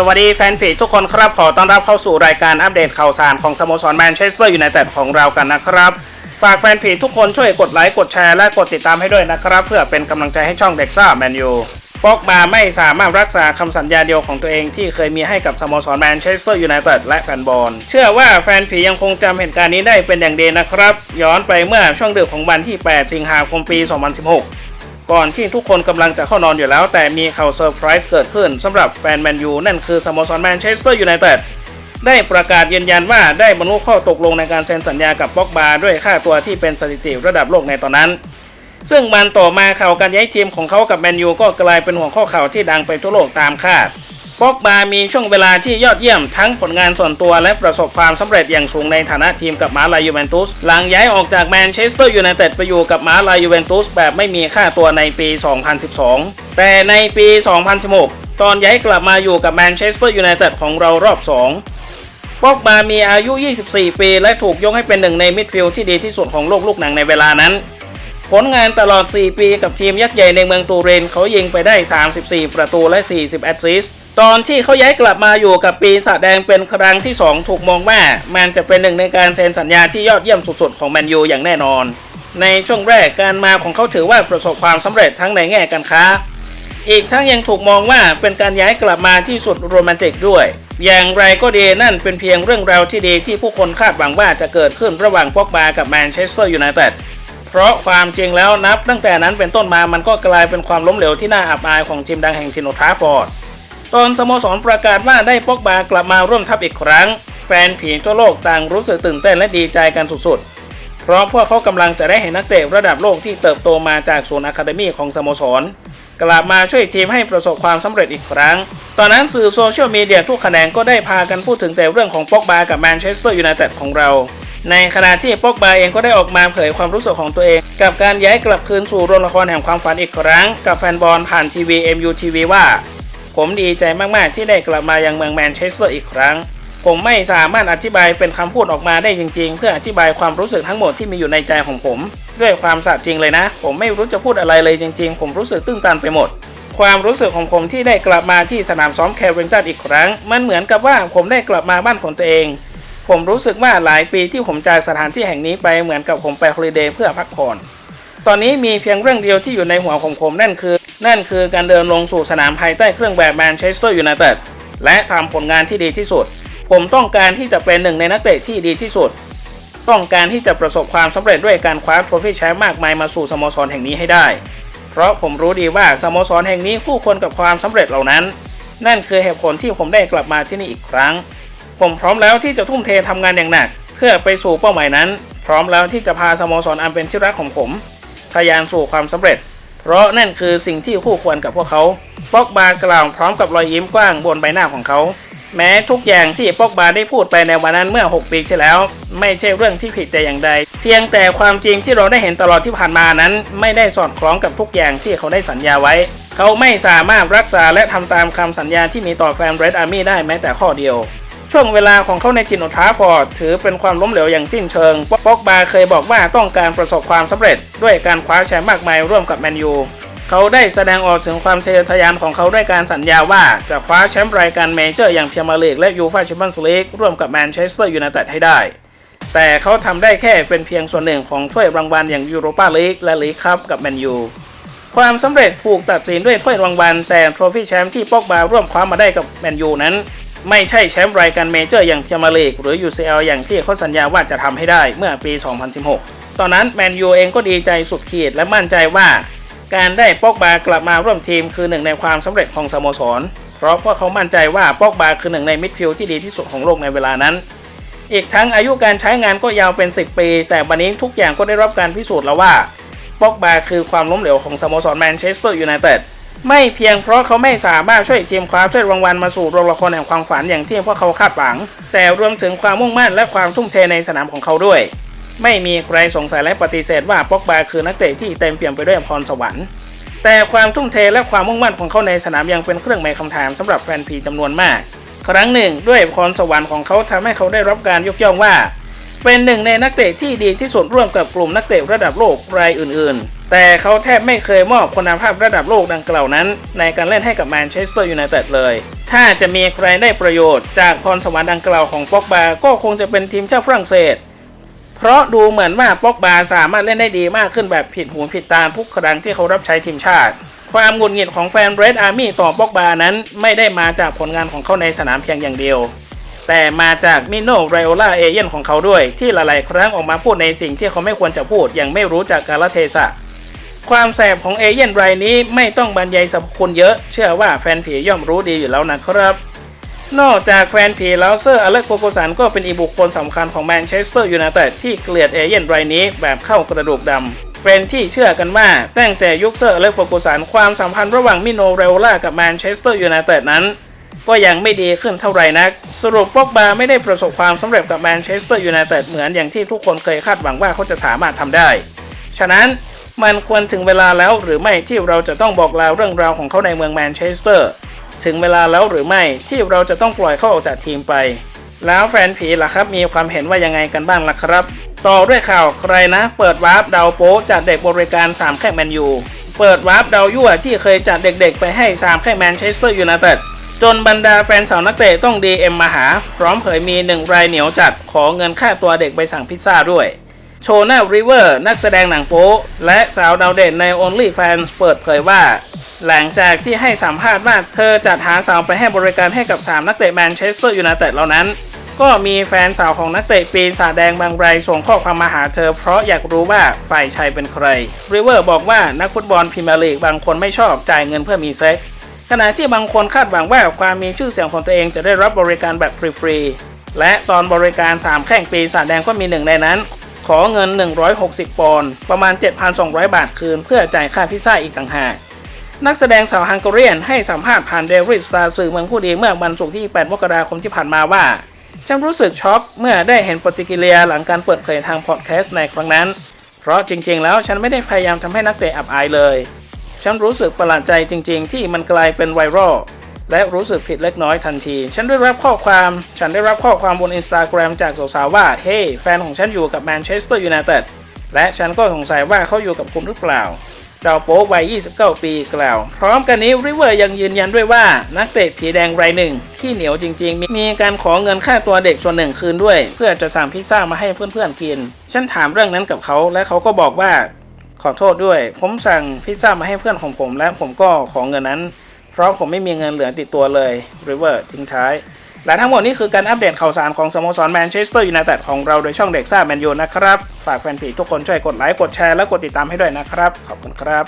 สวัสดีแฟนเพจทุกคนครับขอต้อนรับเข้าสู่รายการอัปเดตข่าวสารของสโมสรแมนเชสเตอร์ยูไนเต็ดของเรากันนะครับ ฝากแฟนเพจทุกคนช่วยกดไลค์กดแชร์และกดติดตามให้ด้วยนะครับ เพื่อเป็นกำลังใจให้ช่องเด็กซ่าแมนยูปอกบาไม่สามารถรักษาคำสัญญาเดียวของตัวเองที่เคยมีให้กับสโมสรแมนเชสเตอร์ยูไนเต็ดและแฟนบอล เชื่อว่าแฟนผียังคงจำเหตุการณ์นี้ได้เป็นอย่างดีนะครับ ย้อนไปเมื่อช่วงดึกของวันที่ 8 สิงหาคมปี 2016 ก่อนที่ทุกคนกำลังจะเข้านอนอยู่แล้ว แต่มีข่าวเซอร์ไพรส์เกิดขึ้นสำหรับแฟนแมนยูนั่นคือสโมสรแมนเชสเตอร์ยูไนเต็ดได้ประกาศยืนยันว่าได้บรรลุข้อตกลงในการเซ็นสัญญากับบ็อกบาด้วยค่าตัวที่เป็นสถิติระดับโลกในตอนนั้น ซึ่งมันต่อมาข่าวการย้ายทีมของเขากับแมนยูก็กลายเป็นหัวข้อข่าวที่ดังไปทั่วโลกตามคาด บ็อกบามีช่วงเวลาที่ยอดเยี่ยมทั้งผลงานส่วนตัวและประสบความสำเร็จอย่างสูงในฐานะทีมกับมาลายูเวนตุส หลังย้ายออกจากแมนเชสเตอร์ยูไนเต็ดไปอยู่กับมาลายยูเวนตุสแบบไม่มีค่าตัวในปี 2012 แต่ในปี 2016 ตอนย้ายกลับมาอยู่กับแมนเชสเตอร์ยูไนเต็ดของเรารอบ 2ป็อกบามีอายุ 24 ปี และถูกยกให้เป็นหนึ่งในมิดฟิลด์ที่ดีที่สุดของโลกลูกหนังในเวลานั้น ผลงานตลอด 4 ปีกับทีมยักษ์ใหญ่ในเมืองตูเรนเขายิงไปได้ 34 ประตูและ 40 แอสซิสต์ ตอนที่เขาย้ายกลับมาอยู่กับปีศาจแดงเป็นครั้งที่ 2 ถูกมองว่ามันจะเป็นหนึ่งในการเซ็นสัญญาที่ยอดเยี่ยมสุดๆของแมนยูอย่างแน่นอน ในช่วงแรกการมาของเขาถือว่าประสบความสำเร็จทั้งในแง่การค้า อีกทั้งยังถูกมองว่าเป็นการย้ายกลับมาที่สุดโรแมนติกด้วย อย่างไรก็ดีนั่นเป็นเพียงเรื่องราวที่ดีที่ผู้คนคาดหวังว่าจะเกิดขึ้นระหว่างพ็อกบากับแมนเชสเตอร์ยูไนเต็ดเพราะความจริงแล้วนับตั้งแต่นั้นเป็นต้นมามันก็กลายเป็นความล้มเหลวที่น่าอับอายของทีมดังแห่งทินโนทาฟอร์ด ตอนสโมสรประกาศว่าได้ปอกบากลับมาร่วมทัพอีกครั้ง แฟนผีทั่วโลกต่างรู้สึกตื่นเต้นและดีใจกันสุดๆ เพราะพวกเขากำลังจะได้เห็นนักเตะระดับโลกที่เติบโตมาจากศูนย์อะคาเดมีของสโมสร กลับมาช่วยทีมให้ประสบความสำเร็จอีกครั้ง ตอนนั้นสื่อโซเชียลมีเดียทุกแขนงก็ได้พากันพูดถึงแต่เรื่องของปอกบากับแมนเชสเตอร์ยูไนเต็ดของเราในขณะที่ปอกบาเองก็ได้ออกมาเผยความรู้สึกของตัวเอง กับการย้ายกลับคืนสู่โรงละครแห่งความฝันอีกครั้ง กับแฟนบอลผ่านทีวี MUTV ว่า ผมดีใจมากๆ ที่ได้กลับมายังเมืองแมนเชสเตอร์อีกครั้ง ผมไม่สามารถอธิบายเป็นคำพูดออกมาได้จริง ๆ เพื่ออธิบายความรู้สึกทั้งหมดที่มีอยู่ในใจของผม ด้วยความสัตย์จริงเลยนะ ผมไม่รู้จะพูดอะไรเลยจริง ๆ ผมรู้สึกตื้นตันไปหมด ความรู้สึกของผมที่ได้กลับมาที่สนามซ้อมแคริงตันอีกครั้ง มันเหมือนกับว่าผมได้กลับมาบ้านของตัวเอง ผมรู้สึกว่าหลายปีที่ผมจากสถานที่แห่งนี้ไปเหมือนกับผมไปฮอลิเดย์เพื่อพักผ่อนตอนนี้มีเพียงเรื่องเดียวที่อยู่ในหัวของผมนั่นคือ นั่นคือการเดินลงสู่สนามภายใต้เครื่องแบบแมนเชสเตอร์ยูไนเต็ดและทำผลงานที่ดีที่สุด ผมต้องการที่จะเป็นหนึ่งในนักเตะที่ดีที่สุด ต้องการที่จะประสบความสำเร็จด้วยการคว้าโทรฟี่แชมป์มากมายมาสู่สโมสรแห่งนี้ให้ได้ เพราะผมรู้ดีว่าสโมสรแห่งนี้คู่ควรกับความสำเร็จเหล่านั้น นั่นคือเหตุผลที่ผมได้กลับมาที่นี่อีกครั้ง ผมพร้อมแล้วที่จะทุ่มเททำงานอย่างหนัก เพื่อไปสู่เป้าหมายนั้น พร้อมแล้วที่จะพาสโมสรอันเป็นที่รักของผมทะยานสู่ความสำเร็จ เพราะนั่นคือสิ่งที่คู่ควรกับพวกเขาป็อกบากล่าวพร้อมกับรอยยิ้มกว้างบนใบหน้าของเขา แม้ทุกอย่างที่ป็อกบาได้พูดไปในวันนั้นเมื่อ 6 ปีที่แล้ว ไม่ใช่เรื่องที่ผิดแต่อย่างใด เพียงแต่ความจริงที่เราได้เห็นตลอดที่ผ่านมานั้น ไม่ได้สอดคล้องกับทุกอย่างที่เขาได้สัญญาไว้ เขาไม่สามารถรักษาและทำตามคำสัญญาที่มีต่อแฟนเรดอาร์มี่ได้แม้แต่ข้อเดียว ช่วงเวลาของเขาในจินโอทราฟอร์ดถือเป็นความล้มเหลวอย่างสิ้นเชิงป็อกบาเคยบอกว่าต้องการประสบความสำเร็จ ด้วยการคว้าแชมป์มากมายร่วมกับแมนยูเขาได้แสดงออกถึงความทะเยอทะยานของเขาด้วยการสัญญาว่า จะคว้าแชมป์รายการเมเจอร์อย่างเพียร์มาลีกและยูฟ่าแชมเปี้ยนส์ลีกร่วมกับแมนเชสเตอร์ยูไนเต็ดให้ได้ แต่เขาทำได้แค่เป็นเพียงส่วนหนึ่งของถ้วยรางวัลอย่างยูโรปาลีกและลีกคัพกับแมนยูความสำเร็จถูกตัดสินด้วยถ้วยรางวัลแต่โทรฟี่แชมป์ที่ปอกบาร่วมคว้ามาได้กับแมนยูนั้น ไม่ใช่แชมป์รายการเมเจอร์อย่างเพียมาเลกหรือ UCL อย่างที่เขาสัญญาว่าจะทำให้ได้เมื่อปี 2016 ตอนนั้นแมนยูเองก็ดีใจสุดขีดและมั่นใจว่า การได้ปอกบากลับมาร่วมทีมคือหนึ่งในความสำเร็จของสโมสร เพราะพวกเขามั่นใจว่าปอกบาคือหนึ่งในมิดฟิลด์ที่ดีที่สุดของโลกในเวลานั้น อีกทั้งอายุการใช้งานก็ยาวเป็น 10 ปี แต่วันนี้ทุกอย่างก็ได้รับการพิสูจน์แล้วว่าปอกบาคือความล้มเหลวของสโมสรแมนเชสเตอร์ยูไนเต็ด ไม่เพียงเพราะเขาไม่สามารถช่วยทีมคว้าถ้วยรางวัลมาสู่โรงละครแห่งความฝันอย่างที่พวกเขาคาดหวัง แต่รวมถึงความมุ่งมั่นและความทุ่มเทในสนามของเขาด้วย ไม่มีใครสงสัยและปฏิเสธว่าป็อกบาคือนักเตะที่เต็มเปี่ยมไปด้วยพรสวรรค์ แต่ความทุ่มเทและความมุ่งมั่นของเขาในสนามยังเป็นเครื่องหมายคำถามสำหรับแฟนพีจำนวนมาก ครั้งหนึ่ง ด้วยพรสวรรค์ของเขาทำให้เขาได้รับการยกย่องว่า เป็นหนึ่งในนักเตะที่ดีที่สุดร่วมกับกลุ่มนักเตะระดับโลกรายอื่น แต่เขาแทบไม่เคยมอบคุณภาพระดับโลกดังกล่าวนั้น ในการเล่นให้กับแมนเชสเตอร์ยูไนเต็ดเลย ถ้าจะมีใครได้ประโยชน์จากพรสวรรค์ดังกล่าวของป็อกบา ก็คงจะเป็นทีมชาติฝรั่งเศส เพราะดูเหมือนว่าป็อกบาสามารถเล่นได้ดีมากขึ้นแบบผิดหูผิดตาทุกครั้งที่เขารับใช้ทีมชาติ ความหงุดหงิดของแฟนเรดอาร์มี่ต่อป็อกบานั้นไม่ได้มาจากผลงานของเขาในสนามเพียงอย่างเดียวแต่มาจากมิโนไรโอลาเอเย่นของเขาด้วย ที่หลายๆ ครั้งออกมาพูดในสิ่งที่เขาไม่ควรจะพูดอย่างไม่รู้จักกาลเทศะ ความแสบของเอเย่นรายนี้ไม่ต้องบรรยายสรรพคุณเยอะ เชื่อว่าแฟนผีย่อมรู้ดีอยู่แล้วนะครับ นอกจากแฟนผีแล้วเซอร์อเล็กโกโกสันก็เป็นอีกบุคคลสำคัญของแมนเชสเตอร์ยูไนเต็ดที่เกลียดเอเย่นรายนี้แบบเข้ากระดูกดำเป็นที่เชื่อกันว่าตั้งแต่ยุคเซอร์อเล็กโกโกสันความสัมพันธ์ระหว่างมิโนเรโอล่ากับแมนเชสเตอร์ยูไนเต็ดนั้น ก็ยังไม่ดีขึ้นเท่าไหร่นัก สรุปปอกบาไม่ได้ประสบความสำเร็จกับแมนเชสเตอร์ยูไนเต็ดเหมือนอย่างที่ทุกคนเคยคาดหวังว่าเขาจะสามารถทำได้ ฉะนั้น มันควรถึงเวลาแล้วหรือไม่ที่เราจะต้องบอกลาเรื่องราวของเขาในเมืองแมนเชสเตอร์ ถึงเวลาแล้วหรือไม่ที่เราจะต้องปล่อยเขาออกจากทีมไป แล้วแฟนผีล่ะครับมีความเห็นว่ายังไงกันบ้างล่ะครับ ต่อด้วยข่าวใครนะ เปิดวาร์ปดาวโป๊จากเด็กบริการ3แค่แมนยูเปิดวาร์ปดาวยั่วที่เคยจัดเด็กๆ ไปให้3แค่แมนเชสเตอร์ยูไนเต็ดจนบรรดาแฟนสาวนักเตะต้อง DM มาหา พร้อมเผยมีหนึ่งรายเหนียวจัดขอเงินค่าตัวเด็กไปสั่งพิซซ่าด้วย โชน่าริเวอร์นักแสดงหนังโป๊และสาวดาวเด่นใน OnlyFans เปิดเผยว่า หลังจากที่ให้สัมภาษณ์ว่าเธอจัดหาสาวไปให้บริการให้กับ 3 นักเตะแมนเชสเตอร์ยูไนเต็ดเหล่านั้น ก็มีแฟนสาวของนักเตะปีศาแดงบางรายส่งข้อความมาหาเธอเพราะอยากรู้ว่าฝ่ายชายเป็นใครริเวอร์บอกว่านักฟุตบอลพรีเมียร์ลีกบางคนไม่ชอบจ่ายเงินเพื่อมีเซ็กส์ขณะที่บางคนคาดหวังว่าความมีชื่อเสียงของตัวเองจะได้รับบริการแบบฟรีๆและตอนบริการ3แข่งปีศาจแดงก็มีหนึ่งในนั้น ขอเงิน 160 ปอนด์ประมาณ 7,200 บาทคืน เพื่อจ่ายค่าพิซซ่าอีกต่างหาก นักแสดงสาวฮังการีนให้สัมภาษณ์ผ่านเดวิดสตาร์สื่อเมืองผู้ดีเมื่อวันศุกร์ที่ 8 มกราคมที่ผ่านมาว่า ฉันรู้สึกช็อกเมื่อได้เห็นปฏิกิริยาหลังการเปิดเผยทางพอดแคสต์ในครั้งนั้น เพราะจริง ๆ แล้วฉันไม่ได้พยายามทำให้นักเตะอับอายเลย ฉันรู้สึกประหลาดใจจริง ๆ ที่มันกลายเป็นไวรัล และรู้สึกผิดเล็กน้อยทันที ฉันได้รับข้อความ ฉันได้รับข้อความบนอินสตาแกรมจากสาวๆว่า เฮ้แฟนของฉันอยู่กับแมนเชสเตอร์ยูไนเต็ด และฉันก็สงสัยว่าเขาอยู่กับคุณหรือเปล่าดาโป๊วัย 29 ปีกล่าว พร้อมกันนี้ริเวอร์ยังยืนยันด้วยว่า นักเตะผีแดงรายหนึ่ง ที่เหนียวจริงๆมีมีการขอเงินค่าตัวเด็กส่วนหนึ่งคืนด้วย เพื่อจะสั่งพิซซ่ามาให้เพื่อนๆกิน ฉันถามเรื่องนั้นกับเขา และเขาก็บอกว่า ขอโทษด้วย ผมสั่งพิซซ่ามาให้เพื่อนของผม และผมก็ขอเงินนั้น ราะผมไม่มีเงินเหลือติดตัวเลยริเวอร์ทิ้งท้าย และทั้งหมดนี้คือการอัปเดตข่าวสารของสโมสรแมนเชสเตอร์ยูไนเต็ดของเราโดยช่องเด็กซ่าแมนยูนะครับ ฝากแฟนเพจทุกคนช่วยกดไลค์กดแชร์และกดติดตามให้ด้วยนะครับ ขอบคุณครับ